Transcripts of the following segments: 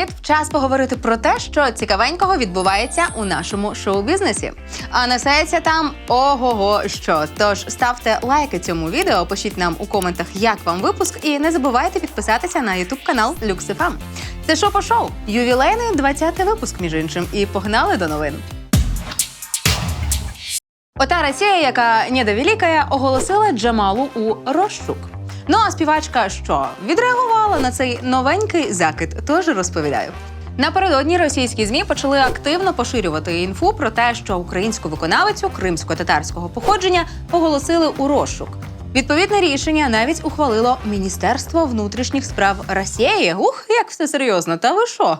Привіт! Час поговорити про те, що цікавенького відбувається у нашому шоу-бізнесі. А несеться там ого-го що. Тож ставте лайки цьому відео, пишіть нам у коментах, як вам випуск, і не забувайте підписатися на ютуб канал LuxFM. Це шо по шоу. Ювілейний 20-й випуск, між іншим, і погнали до новин. Ота Росія, яка недовеликая, оголосила Джамалу у розшук. Ну а співачка що відреагувала на цей новенький закид, тож розповідаю. Напередодні російські змі почали активно поширювати інфу про те, що українську виконавицю кримсько-татарського походження оголосили у розшук. Відповідне рішення навіть ухвалило Міністерство внутрішніх справ Росії. Ух, як все серйозно, та ви що?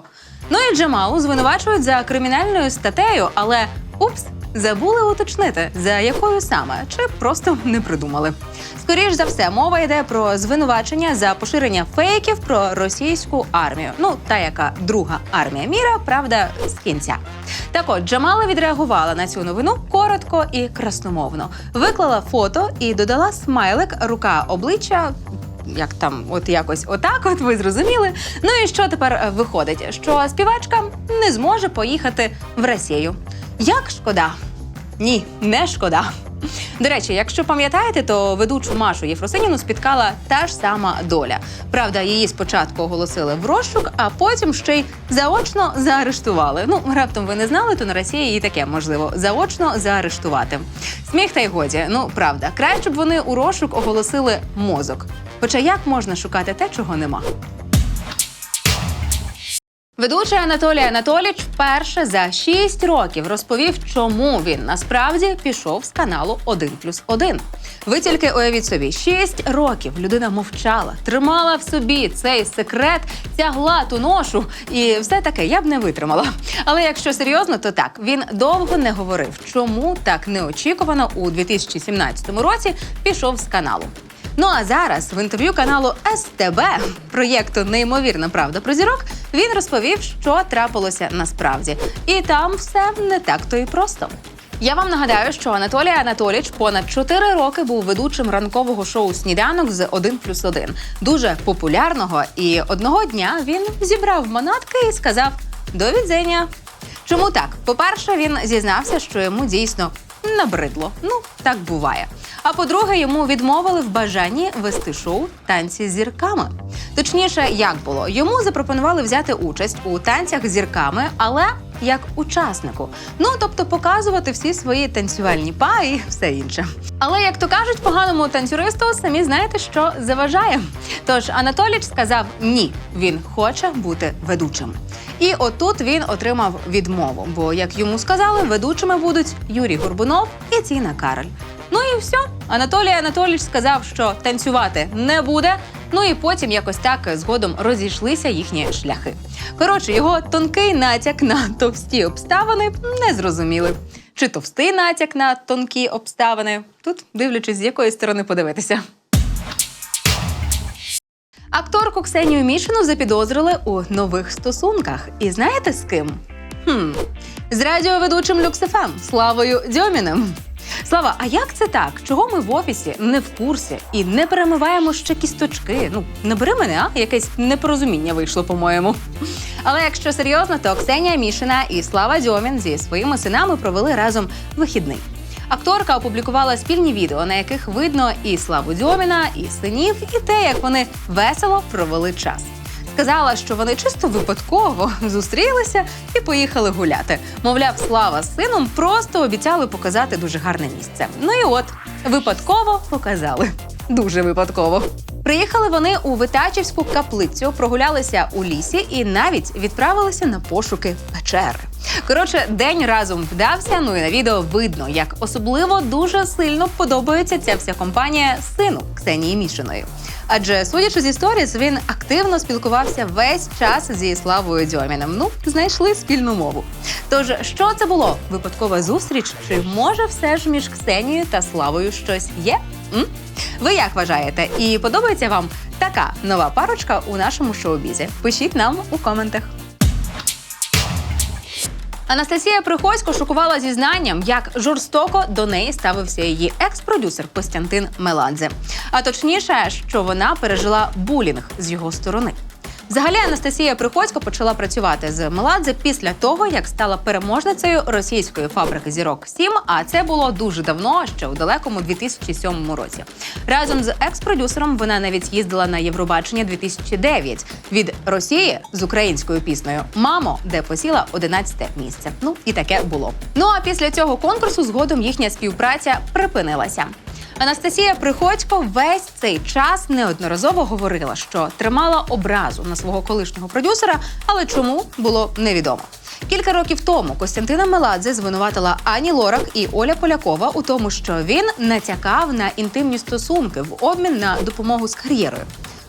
Ну і Джамалу звинувачують за кримінальною статтею, але упс, забули уточнити, за якою саме, чи просто не придумали. Скоріш за все, мова йде про звинувачення за поширення фейків про російську армію. Ну, та яка друга армія міра, правда, з кінця. Так от Джамала відреагувала на цю новину коротко і красномовно. Виклала фото і додала смайлик рука обличчя. Як там, от якось отак, от ви зрозуміли. Ну і що тепер виходить? Що співачка не зможе поїхати в Росію. Як шкода? Ні, не шкода. До речі, якщо пам'ятаєте, то ведучу Машу Єфросиніну спіткала та ж сама доля. Правда, її спочатку оголосили в розшук, а потім ще й заочно заарештували. Ну, раптом ви не знали, то на Росії і таке можливо заочно заарештувати. Сміх та й годі. Ну правда, краще б вони у розшук оголосили мозок. Хоча як можна шукати те, чого нема? Ведучий Анатолій Анатоліч вперше за 6 років розповів, чому він насправді пішов з каналу 1 плюс 1. Ви тільки уявіть собі, 6 років людина мовчала, тримала в собі цей секрет, тягла ту ношу, і все таке я б не витримала. Але якщо серйозно, то так він довго не говорив, чому так неочікувано у 2017 році пішов з каналу. Ну а зараз в інтерв'ю каналу СТБ проєкту Неймовірна правда про зірок він розповів, що трапилося насправді, і там все не так то і просто. Я вам нагадаю, що Анатолій Анатоліч понад 4 роки був ведучим ранкового шоу Сніданок з 1 плюс 1. дуже популярного. І одного дня він зібрав манатки і сказав до відзення. Чому так? По-перше, він зізнався, що йому дійсно набридло. Ну, так буває. А по-друге, йому відмовили в бажанні вести шоу танці з зірками. Точніше, як було, йому запропонували взяти участь у танцях з зірками, але як учаснику. Ну тобто показувати всі свої танцювальні па і все інше. Але як то кажуть, поганому танцюристу самі знаєте, що заважає. Тож Анатоліч сказав ні, він хоче бути ведучим. І отут він отримав відмову. Бо, як йому сказали, ведучими будуть Юрій Горбунов і Тіна Кароль. Ну і все. Анатолій Анатолійович сказав, що танцювати не буде. Ну і потім якось так згодом розійшлися їхні шляхи. Коротше, його тонкий натяк на товсті обставини не зрозуміли. Чи товстий натяк на тонкі обставини? Тут дивлячись, з якої сторони подивитися. Акторку Ксенію Мішину запідозрили у нових стосунках. І знаєте з ким? Хм, з радіоведучим Люксефем Славою Дьоміним. Слава, а як це так? Чого ми в офісі не в курсі і не перемиваємо ще кісточки? Ну, не бери мене, а якесь непорозуміння вийшло, по-моєму. Але якщо серйозно, то Ксенія Мішина і Слава Дьомін зі своїми синами провели разом вихідний. Акторка опублікувала спільні відео, на яких видно і Славу Дьоміна, і синів, і те, як вони весело провели час. Сказала, що вони чисто випадково зустрілися і поїхали гуляти. Мовляв, слава з сином просто обіцяли показати дуже гарне місце. Ну і от випадково показали. Дуже випадково. Приїхали вони у Витачівську каплицю, прогулялися у лісі і навіть відправилися на пошуки печери. Коротше, день разом вдався. Ну і на відео видно, як особливо дуже сильно подобається ця вся компанія сину Ксенії Мішиної. Адже, судячи зі сторіс, він активно спілкувався весь час зі Славою Дьоміним. Ну, знайшли спільну мову. Тож, що це було? Випадкова зустріч? Чи може все ж між Ксенією та Славою щось є? М? Ви як вважаєте? І подобається вам така нова парочка у нашому шоу-бізі? Пишіть нам у коментах. Анастасія Приходько шокувала зізнанням, як жорстоко до неї ставився її екс-продюсер Костянтин Меладзе. А точніше, що вона пережила булінг з його сторони. Взагалі Анастасія Приходько почала працювати з Меладзе після того, як стала переможницею російської фабрики зірок 7 А це було дуже давно, ще у далекому 2007 році. Разом з екс-продюсером вона навіть їздила на Євробачення 2009 від Росії з українською піснею Мамо, де посіла 11 місце. Ну і таке було. Ну а після цього конкурсу згодом їхня співпраця припинилася. Анастасія Приходько весь цей час неодноразово говорила, що тримала образу на свого колишнього продюсера, але чому було невідомо. Кілька років тому Костянтина Меладзе звинуватила Ані Лорак і Оля Полякова у тому, що він натякав на інтимні стосунки в обмін на допомогу з кар'єрою.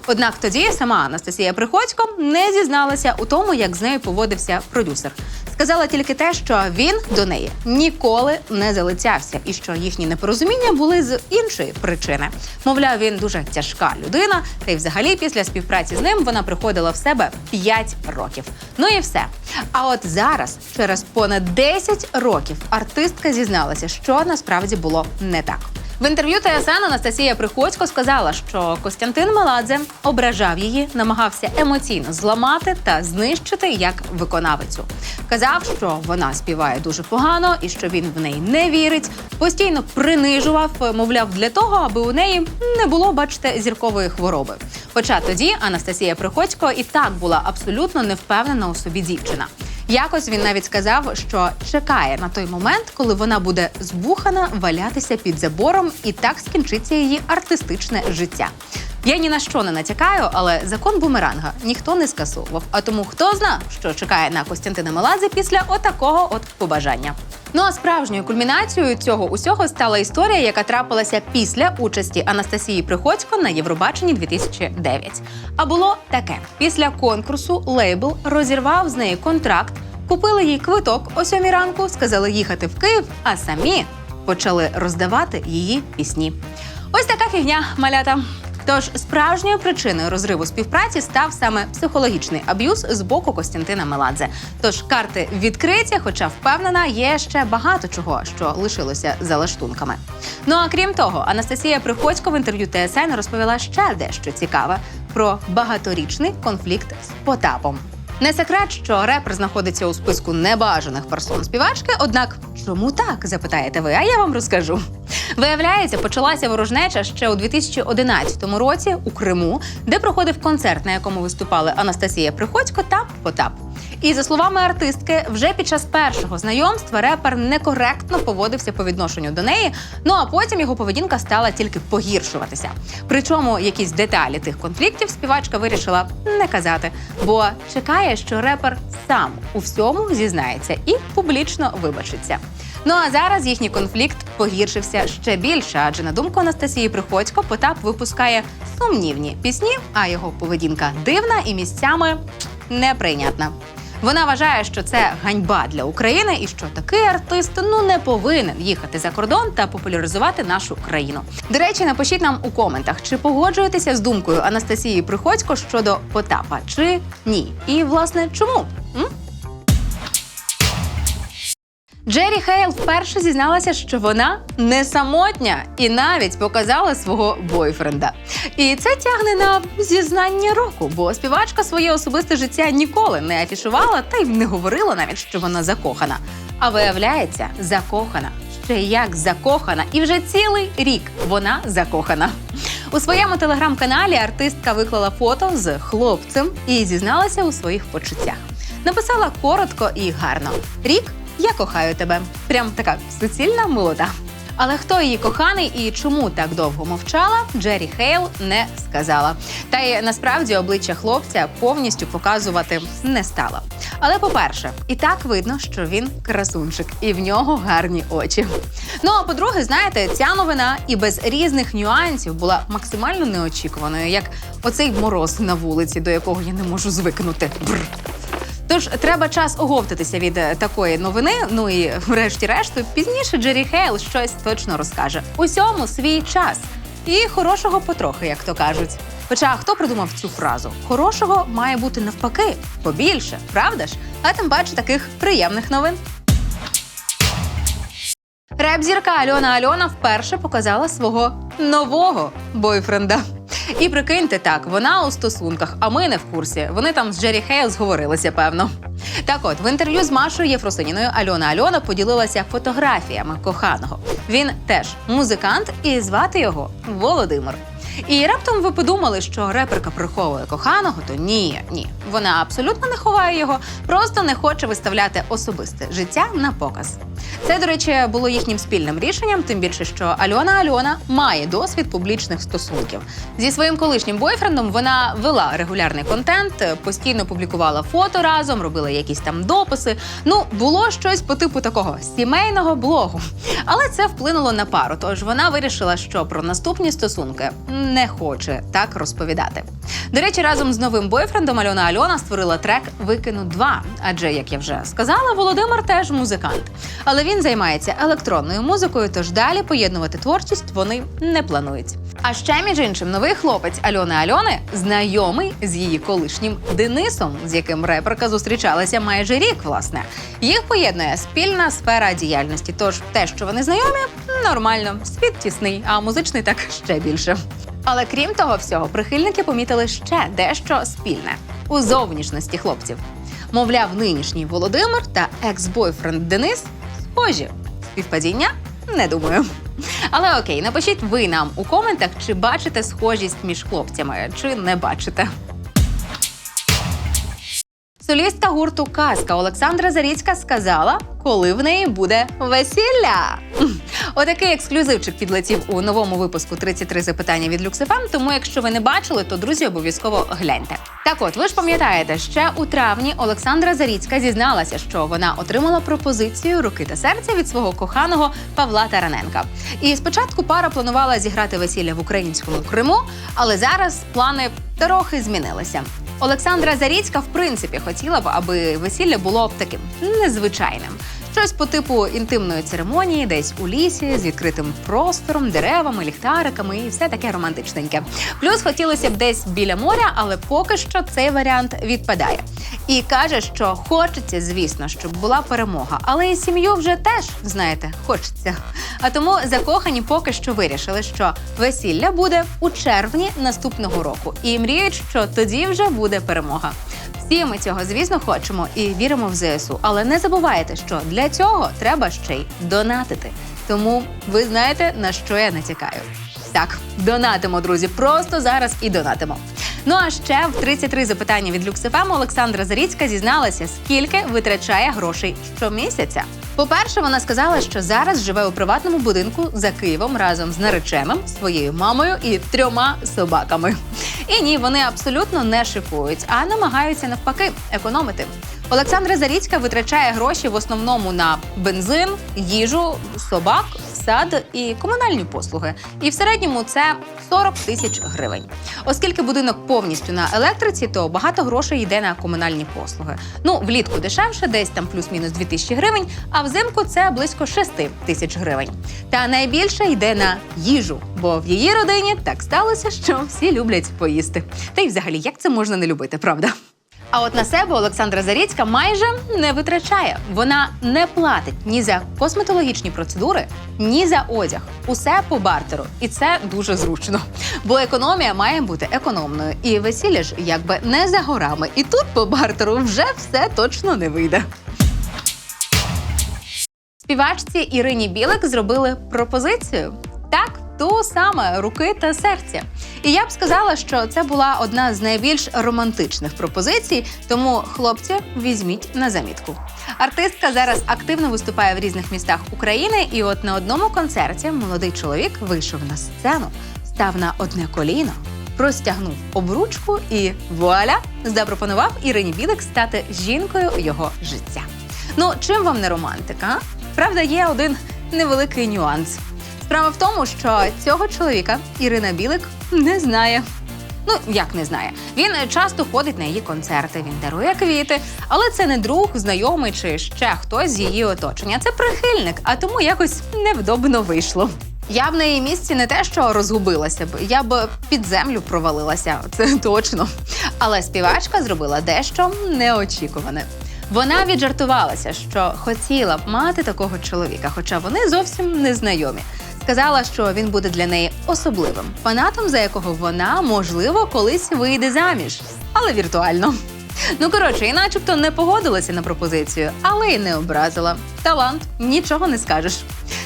Однак тоді сама Анастасія Приходько не зізналася у тому, як з нею поводився продюсер. Сказала тільки те, що він до неї ніколи не залицявся, і що їхні непорозуміння були з іншої причини. Мовляв, він дуже тяжка людина, та й взагалі після співпраці з ним вона приходила в себе 5 років. Ну і все. А от зараз, через понад 10 років, артистка зізналася, що насправді було не так. В інтерв'ю ТСН Анастасія Приходько сказала, що Костянтин Меладзе ображав її, намагався емоційно зламати та знищити як виконавицю. Казав, що вона співає дуже погано і що він в неї не вірить. Постійно принижував, мовляв, для того, аби у неї не було, бачите, зіркової хвороби. Хоча тоді Анастасія Приходько і так була абсолютно не впевнена у собі дівчина. Якось він навіть сказав, що чекає на той момент, коли вона буде збухана валятися під забором, і так скінчиться її артистичне життя. Я ні на що не натякаю, але закон бумеранга ніхто не скасовував. А тому хто зна, що чекає на Костянтина Меладзе після отакого от побажання. Ну а справжньою кульмінацією цього усього стала історія, яка трапилася після участі Анастасії Приходько на Євробаченні 2009. А було таке: після конкурсу лейбл розірвав з неї контракт, купили їй квиток о сьомій ранку, сказали їхати в Київ, а самі почали роздавати її пісні. Ось така фігня, малята. Тож справжньою причиною розриву співпраці став саме психологічний аб'юз з боку Костянтина Меладзе. Тож карти відкриті, хоча впевнена, є ще багато чого, що лишилося за лаштунками. Ну а крім того, Анастасія Приходько в інтерв'ю ТСН розповіла ще дещо цікаве про багаторічний конфлікт з Потапом. Не секрет, що репер знаходиться у списку небажаних персон співачки. Однак, чому так запитаєте ви? А я вам розкажу. Виявляється, почалася ворожнеча ще у 2011 році у Криму, де проходив концерт, на якому виступали Анастасія Приходько та Потап. І за словами артистки, вже під час першого знайомства репер некоректно поводився по відношенню до неї. Ну а потім його поведінка стала тільки погіршуватися. Причому якісь деталі тих конфліктів співачка вирішила не казати, бо чекає, що репер сам у всьому зізнається і публічно вибачиться. Ну а зараз їхній конфлікт погіршився ще більше, адже на думку Анастасії Приходько, Потап випускає сумнівні пісні, а його поведінка дивна і місцями неприйнятна. Вона вважає, що це ганьба для України і що такий артист ну не повинен їхати за кордон та популяризувати нашу країну. До речі, напишіть нам у коментах, чи погоджуєтеся з думкою Анастасії Приходько щодо Потапа, чи ні. І власне чому? М? Джері Хейл вперше зізналася, що вона не самотня, і навіть показала свого бойфренда. І це тягне на зізнання року, бо співачка своє особисте життя ніколи не афішувала та й не говорила навіть, що вона закохана. А виявляється, закохана. Ще як закохана, і вже цілий рік вона закохана. У своєму телеграм-каналі артистка виклала фото з хлопцем і зізналася у своїх почуттях. Написала коротко і гарно: рік я кохаю тебе. Прям така суцільна молода. Але хто її коханий і чому так довго мовчала, Джері Хейл не сказала. Та й насправді обличчя хлопця повністю показувати не стала. Але по-перше, і так видно, що він красунчик, і в нього гарні очі. Ну а по-друге, знаєте, ця новина і без різних нюансів була максимально неочікуваною, як оцей мороз на вулиці, до якого я не можу звикнути. Бррр. Тож треба час оговтатися від е, такої новини. Ну і врешті-решту, пізніше Джері Хейл щось точно розкаже. Усьому свій час. І хорошого потрохи, як то кажуть. Хоча хто придумав цю фразу? Хорошого має бути навпаки побільше, правда ж? А тим паче таких приємних новин. Реп-зірка Альона Альона вперше показала свого нового бойфренда. І прикиньте так, вона у стосунках, а ми не в курсі. Вони там з Джері Хейл зговорилися, певно. Так от, в інтерв'ю з Машою Єфросиніною Альона Альона поділилася фотографіями коханого. Він теж музикант, і звати його Володимир. І раптом ви подумали, що реперка приховує коханого, то ні, ні. Вона абсолютно не ховає його, просто не хоче виставляти особисте життя на показ. Це, до речі, було їхнім спільним рішенням, тим більше, що Альона Альона має досвід публічних стосунків. Зі своїм колишнім бойфрендом вона вела регулярний контент, постійно публікувала фото разом, робила якісь там дописи. Ну, було щось по типу такого сімейного блогу. Але це вплинуло на пару. Тож вона вирішила, що про наступні стосунки не хоче так розповідати. До речі, разом з новим бойфрендом Альона Альона створила трек Викину 2 Адже, як я вже сказала, Володимир теж музикант. Але він займається електронною музикою, тож далі поєднувати творчість вони не планують. А ще між іншим, новий хлопець Альони Альони знайомий з її колишнім Денисом, з яким реперка зустрічалася майже рік. Власне, їх поєднує спільна сфера діяльності. Тож те, що вони знайомі, нормально. Світ тісний, а музичний так ще більше. Але крім того всього, прихильники помітили ще дещо спільне у зовнішності хлопців. Мовляв, нинішній Володимир та екс-бойфренд Денис схожі. Співпадіння? Не думаю. Але окей, напишіть ви нам у коментах, чи бачите схожість між хлопцями, чи не бачите. Солістка гурту Казка Олександра Заріцька сказала, коли в неї буде весілля. Отакий ексклюзивчик підлетів у новому випуску «33 запитання від Люксифам. Тому, якщо ви не бачили, то друзі обов'язково гляньте. Так, от ви ж пам'ятаєте, ще у травні Олександра Заріцька зізналася, що вона отримала пропозицію руки та серця від свого коханого Павла Тараненка. І спочатку пара планувала зіграти весілля в українському Криму, але зараз плани трохи змінилися. Олександра Заріцька, в принципі, хотіла б, аби весілля було б таким незвичайним. Щось по типу інтимної церемонії, десь у лісі, з відкритим простором, деревами, ліхтариками і все таке романтичненьке. Плюс хотілося б десь біля моря, але поки що цей варіант відпадає. І каже, що хочеться, звісно, щоб була перемога, але і сім'ю вже теж, знаєте, хочеться. А тому закохані поки що вирішили, що весілля буде у червні наступного року, і мріють, що тоді вже буде перемога. Всі ми цього, звісно, хочемо і віримо в ЗСУ. Але не забувайте, що для цього треба ще й донатити. Тому ви знаєте, на що я натякаю. Так, донатимо, друзі, просто зараз і донатимо. Ну а ще в 33 запитання від Люксифем Олександра Заріцька зізналася, скільки витрачає грошей щомісяця. По-перше, вона сказала, що зараз живе у приватному будинку за Києвом разом з нареченим, своєю мамою і трьома собаками. І ні, вони абсолютно не шикують, а намагаються навпаки економити. Олександра Заріцька витрачає гроші в основному на бензин, їжу, собак, сад і комунальні послуги. І в середньому це 40 тисяч гривень. Оскільки будинок повністю на електриці, то багато грошей йде на комунальні послуги. Ну, влітку дешевше, десь там плюс-мінус 2 тисячі гривень, а взимку це близько 6 тисяч гривень. Та найбільше йде на їжу, бо в її родині так сталося, що всі люблять поїсти. Та й взагалі, як це можна не любити, правда? А от на себе Олександра Заріцька майже не витрачає. Вона не платить ні за косметологічні процедури, ні за одяг. Усе по бартеру, і це дуже зручно. Бо економія має бути економною, і весілля ж якби не за горами. І тут по бартеру вже все точно не вийде. Співачці Ірині Білик зробили пропозицію. Так, ту саме руки та серця. І я б сказала, що це була одна з найбільш романтичних пропозицій, тому хлопці візьміть на замітку. Артистка зараз активно виступає в різних містах України, і от на одному концерті молодий чоловік вийшов на сцену, став на одне коліно, простягнув обручку і вуаля запропонував Ірині Білик стати жінкою його життя. Ну, чим вам не романтика? Правда, є один невеликий нюанс. Справа в тому, що цього чоловіка Ірина Білик не знає. Ну, як не знає. Він часто ходить на її концерти, він дарує квіти, але це не друг, знайомий чи ще хтось з її оточення. Це прихильник, а тому якось невдобно вийшло. Я б на її місці не те, що розгубилася б, я б під землю провалилася, це точно. Але співачка зробила дещо неочікуване. Вона віджартувалася, що хотіла б мати такого чоловіка, хоча вони зовсім не знайомі. Сказала, що він буде для неї особливим фанатом, за якого вона, можливо, колись вийде заміж, але віртуально. Ну коротше, і начебто не погодилася на пропозицію, але й не образила. Талант, нічого не скажеш.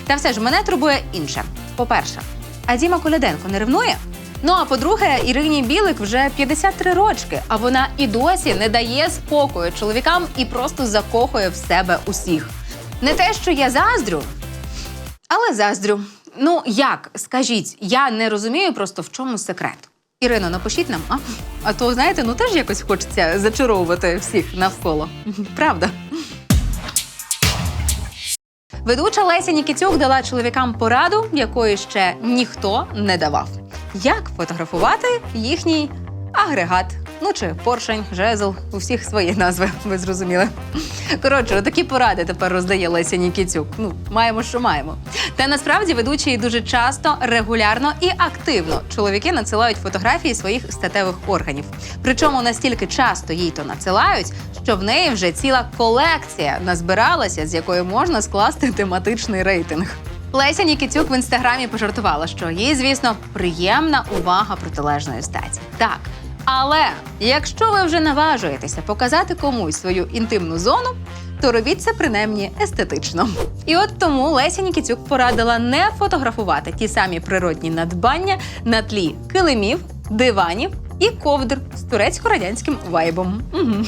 Та все ж мене турбує інше. По-перше, а Діма Коляденко не ревнує? Ну а по-друге, Ірині Білик вже 53 рочки, а вона і досі не дає спокою чоловікам і просто закохує в себе усіх. Не те, що я заздрю, але заздрю. Ну як, скажіть, я не розумію просто в чому секрет. Ірино, напишіть нам, а? А то, знаєте, ну теж якось хочеться зачаровувати всіх навколо. Правда. Ведуча Леся Нікітюк дала чоловікам пораду, якої ще ніхто не давав. Як фотографувати їхній агрегат? Ну чи поршень, жезл, у всіх свої назви, ви зрозуміли. Коротше, такі поради тепер роздає Леся Нікітюк. Ну, маємо, що маємо. Та насправді ведучі дуже часто, регулярно і активно чоловіки надсилають фотографії своїх статевих органів. Причому настільки часто їй то надсилають, що в неї вже ціла колекція назбиралася, з якої можна скласти тематичний рейтинг. Леся Нікітюк в інстаграмі пожартувала, що їй, звісно, приємна увага протилежної статі. Так. Але якщо ви вже наважуєтеся показати комусь свою інтимну зону, то робіть це принаймні естетично. І от тому Леся Нікітюк порадила не фотографувати ті самі природні надбання на тлі килимів, диванів і ковдр з турецько-радянським вайбом. Угу.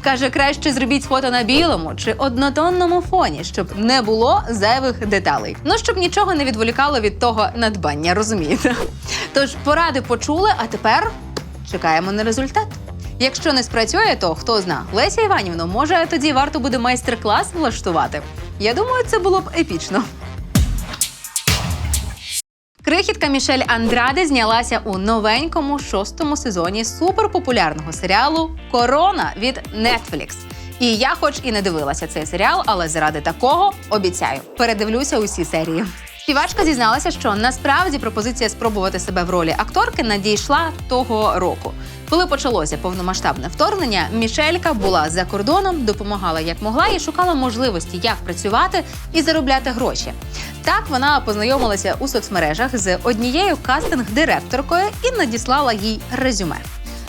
Каже, краще зробіть фото на білому чи однотонному фоні, щоб не було зайвих деталей. Ну щоб нічого не відволікало від того надбання, розумієте? Тож поради почули, а тепер чекаємо на результат. Якщо не спрацює, то хто зна, Леся Іванівна, може тоді варто буде майстер-клас влаштувати. Я думаю, це було б епічно. Крихітка Мішель Андраде знялася у новенькому шостому сезоні суперпопулярного серіалу Корона від Netflix. І я, хоч і не дивилася цей серіал, але заради такого обіцяю, передивлюся усі серії. Співачка зізналася, що насправді пропозиція спробувати себе в ролі акторки надійшла того року. Коли почалося повномасштабне вторгнення, Мішелька була за кордоном, допомагала як могла і шукала можливості, як працювати і заробляти гроші. Так вона познайомилася у соцмережах з однією кастинг-директоркою і надіслала їй резюме.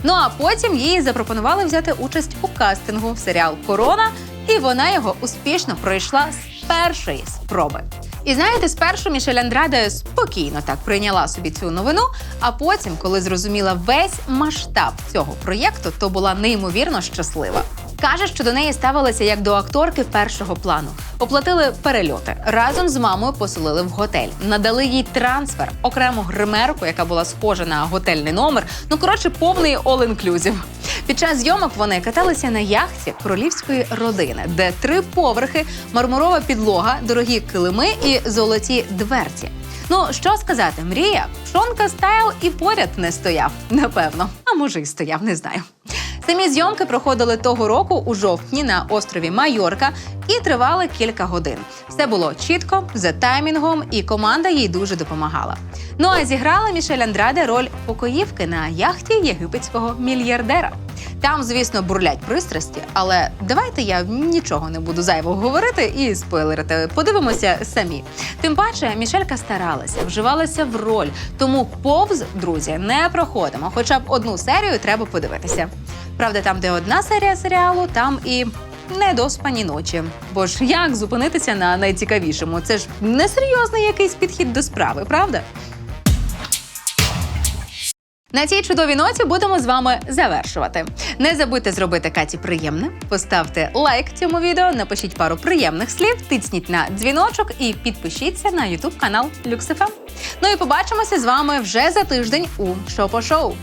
Ну а потім їй запропонували взяти участь у кастингу в серіал Корона, і вона його успішно пройшла з першої спроби. І знаєте, спершу Мішель Андраде спокійно так прийняла собі цю новину. А потім, коли зрозуміла весь масштаб цього проєкту, то була неймовірно щаслива. Каже, що до неї ставилися як до акторки першого плану. Оплатили перельоти разом з мамою поселили в готель, надали їй трансфер, окрему гримерку, яка була схожа на готельний номер. Ну коротше, повний all-inclusive. Під час зйомок вони каталися на яхті королівської родини, де три поверхи, мармурова підлога, дорогі килими і золоті дверці. Ну що сказати, мрія, Шонка Стайл і поряд не стояв, напевно. А може, й стояв, не знаю. Самі зйомки проходили того року у жовтні на острові Майорка і тривали кілька годин. Все було чітко, за таймінгом, і команда їй дуже допомагала. Ну а зіграла Мішель Андраде роль покоївки на яхті єгипетського мільярдера. Там, звісно, бурлять пристрасті, але давайте я нічого не буду зайвого говорити і спойлерити. Подивимося самі. Тим паче, Мішелька старалася, вживалася в роль, тому повз друзі не проходимо. Хоча б одну серію треба подивитися. Правда, там, де одна серія серіалу, там і недоспані ночі. Бо ж як зупинитися на найцікавішому? Це ж несерйозний якийсь підхід до справи, правда? На цій чудовій ноті будемо з вами завершувати. Не забудьте зробити Каті приємне, поставте лайк цьому відео, напишіть пару приємних слів, тицніть на дзвіночок і підпишіться на ютуб канал Люксифем. Ну і побачимося з вами вже за тиждень у Шопо Шоу.